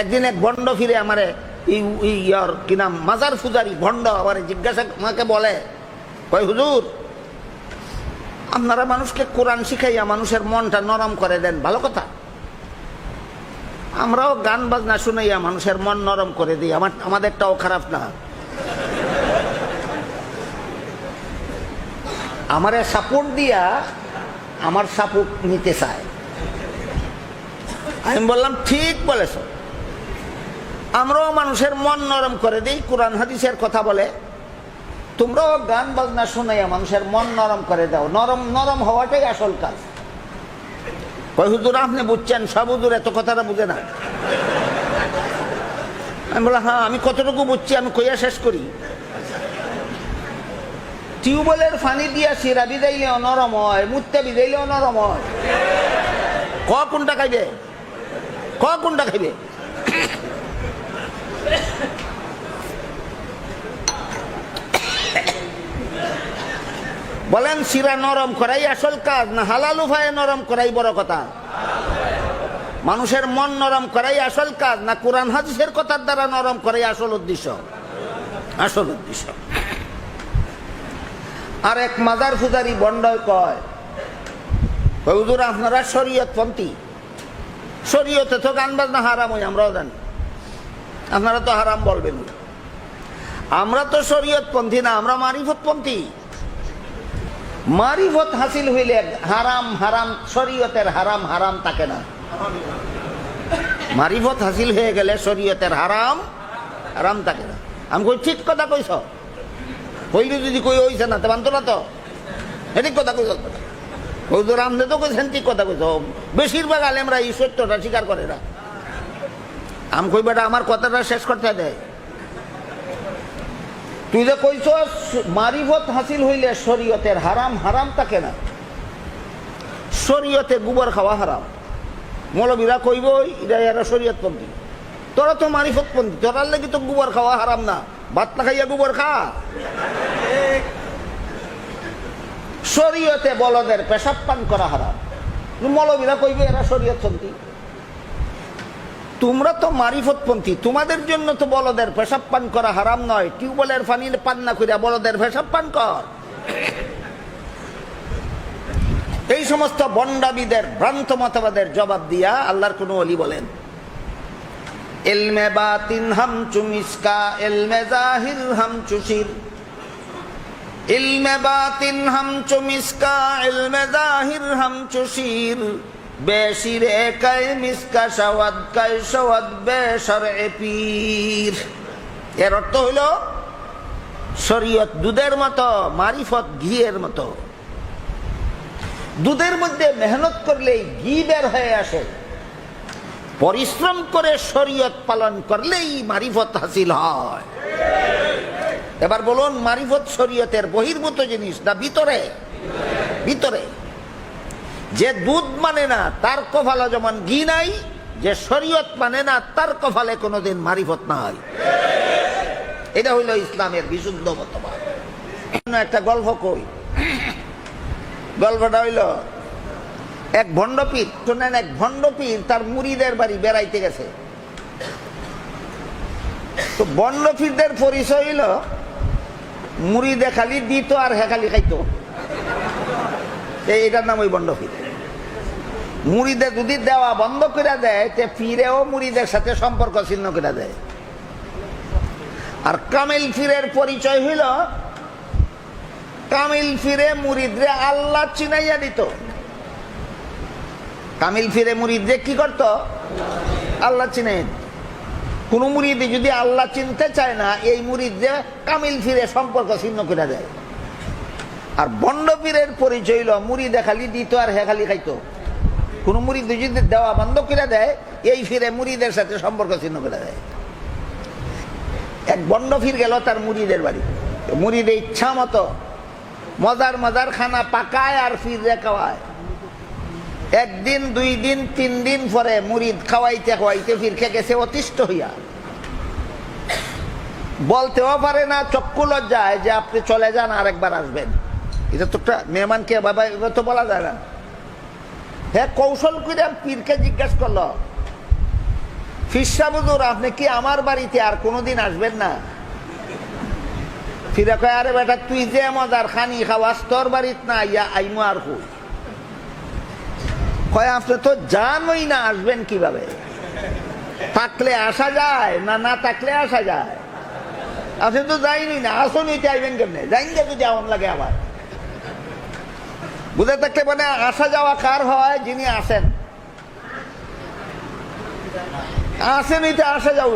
একদিন এক ভণ্ড ফিরে আমারে ইয়ার কি নাম? মাজার ফুজারি, ভণ্ড আমার জিজ্ঞাসা, আমাকে বলে, কয়, হুজুর, আপনারা মানুষকে কোরআন শিখাইয়া মানুষের মনটা নরম করে দেন, ভালো কথা? আমরাও গান বাজনা শুনাইয়া মানুষের মন নরম করে দিই, আমার, আমাদেরটাও খারাপ না। আমারে সাপোর্ট দিয়া আমার সাপোর্ট নিতে চায়। আমি বললাম, ঠিক বলেছ। আমরাও মানুষের মন নরম করে দিই, কোরআন, হাদিসের কথা বলে। তোমরাও গান, বাজনা শুনাইয়া মানুষের মন নরম করে দাও। নরম নরম হওয়াটাই আসল কাজ। হুজুর, আপনি বুঝছেন? সব হুজুর এত কথাটা বুঝে না। আমি বললাম হ্যাঁ আমি কতটুকু বুঝছি, আমি কইয়া শেষ করি। টিউবওয়েলের ফানি দিয়া সিরা বিদাইলেও নরম হয়, মুত্তে বিদাইলেও নরম হয়। ক কোনটা খাইবে? ক কোনটা খাইবে? বলেন শিরা নরম করাই আসল কাজ না হালাল উপায়ে নরম করাই বড় কথা? মানুষের মন নরম করাই আসল কাজ না কোরআন হাদিসের কথার দ্বারা নরম করাই আসল উদ্দেশ্য? আসল উদ্দেশ্য। আর এক মাজার ফুজারি বন্ডয় কয় হুজুর, আপনারা শরীয়ত পন্থী। শরীয়তে তো গান বাজনা হারাম হয়, আমরাও জানি। আপনারা তো হারাম বলবেন আমরা তো শরীয়ত পন্থী না, আমরা মারিফত পন্থী। মারিফত হাসিল হইলে হারাম হারাম, শরীয়তের হারাম হারাম থাকে না। মারিফত হাসিল হয়ে গেলে শরীয়তের হারাম হারাম থাকে না। আমি কই, ঠিক কথা কইছ? কইলে যদি কই হইছে না, তো না তো? ঠিক কথা ওই তো রামদে তো কইছেন, ঠিক কথা কইছ। বেশিরভাগ আলেমরা এই সত্যটা স্বীকার করে না। আমি কই, বেটা, আমার কথাটা শেষ করতে দেয় তুই যে কইছ মারিফত হাসিল হইলে শরীয়তের হারাম হারাম থাকে না শরীয়তে গোবর খাওয়া হারাম। মৌলবীরা কইব এটা এরা শরীয়তপন্থী। তোরা তো মারিফতপন্থী তোরার লাগি তো গোবর খাওয়া হারাম না। ভাত না খাইয়া গোবর খা। শরীয়তে বলদের পেশাব পান করা হারাম। মৌলবীরা কইব, এরা শরীয়তপন্থী। তোমরা তো মারিফতপন্থী, তোমাদের জন্য তো বলদের পেশাব পান করা হারাম নয়। টিউবওয়েলের পানি পান না করিয়া বলদের পেশাব পান কর। এই সমস্ত বন্ডাবিদের ভ্রান্ত মতবাদের জবাব দিয়া আল্লাহর কোন অলি বলেন। এলমে বাতিন হাম চুমিসকা, এলমে জাহির হাম চুশির। ইলমে বাতিন হাম চুমিসকা, এলমে জাহির হাম চুশির বেশিরে কাই মিসকা সওয়াদ, কাই সওয়াদ বেশর এ পীর। এর অর্থ হইল শরীয়ত দুধের মতো, মারিফত ঘিয়ের মতো। দুধের মধ্যে মেহনত করলেই ঘি বের হয়ে আসে। পরিশ্রম করে শরীয়ত পালন করলেই মারিফত হাসিল হয়। এবার বলুন, মারিফত শরীয়তের বহির্ভূত জিনিস না ভিতরে? ভিতরে। যে দুধ মানে না, তার কফালে যেমন ঘি নাই, যে শরীয়ত মানে না, তার কফালে কোনোদিন মারিফত নাই। এটা হইল ইসলামের বিশুদ্ধ মতবাদ। একটা গল্প কই। গল্পটা হইল, এক ভণ্ডপীর, শোনেন, এক ভণ্ডপীর তার মুড়িদের বাড়ি বেড়াইতে গেছে। তো বন্ডপীরদের পরিচয় হইল মুড়ি দেখালি দিত আর হেখালি খাইতো। এই এটার নাম ওই বন্ডপীর মুড়িদের যদি দেওয়া বন্ধ করে দেয়, তে ফিরেও মুড়িদের সাথে সম্পর্ক ছিন্ন করে দেয়। আর কামিল ফিরের পরিচয় হইল, কামিল ফিরে মুরিদরে আল্লাহ চিনাইয়া দিত। কামিল ফিরে মুরিদরে কি করত? আল্লাহ চিনাই কোন মুরিদে যদি আল্লাহ চিনতে চায় না, এই মুরিদরে কামিল ফিরে সম্পর্ক ছিন্ন করে দেয়। আর বন্ড পীরের পরিচয় হইল, মুড়ি দেখালি দিত আর হে খালি খাইতো। কোন মুড়ি যদি দেওয়া বন্ধ করে দেয়, এই ফিরে মুড়িদের সাথে সম্পর্ক ছিন্ন করে দেয়। এক বন্ড ফির গেল তার মুড়িদের বাড়ি। মুড়িদের ইচ্ছা মতো মজার মজার খানা পাকায় আর ফিরে খাওয়ায়। একদিন, দুই দিন, তিন দিন পরে মুড়িদ খাওয়াইতে খাওয়াইতে ফির ফিরকে গেছে অতিষ্ঠ হইয়া। বলতেও পারে না, চক্ষু লজ্জায় যে আপনি চলে যান আরেকবার আসবেন। এটা তো একটা মেহমানকে বাবা এবার তো বলা যায় না। হ্যাঁ কৌশল করে পীরকে জিজ্ঞাসা করল ফিসাবুদুর আপনি কি আমার বাড়িতে আর কোনোদিন আসবেন না? ফিরে কয়, আরে বেটা, তুই যে মজার খানি খাওয়াস, তোর বাড়িত না, ইয়া আইমু আর কই? কয়, আপনি তো জানই না আসবেন কীভাবে। থাকলে আসা যায় না না থাকলে আসা যায়। আপনি তো যাইনি না আসুন আইবেন কেমনে? যাইন যদি এমন লাগে আবার। বুঝে থাকলে মানে আসা যাওয়া কার হয়? যিনি আসেন। আসেন এটা আসা যাওয়া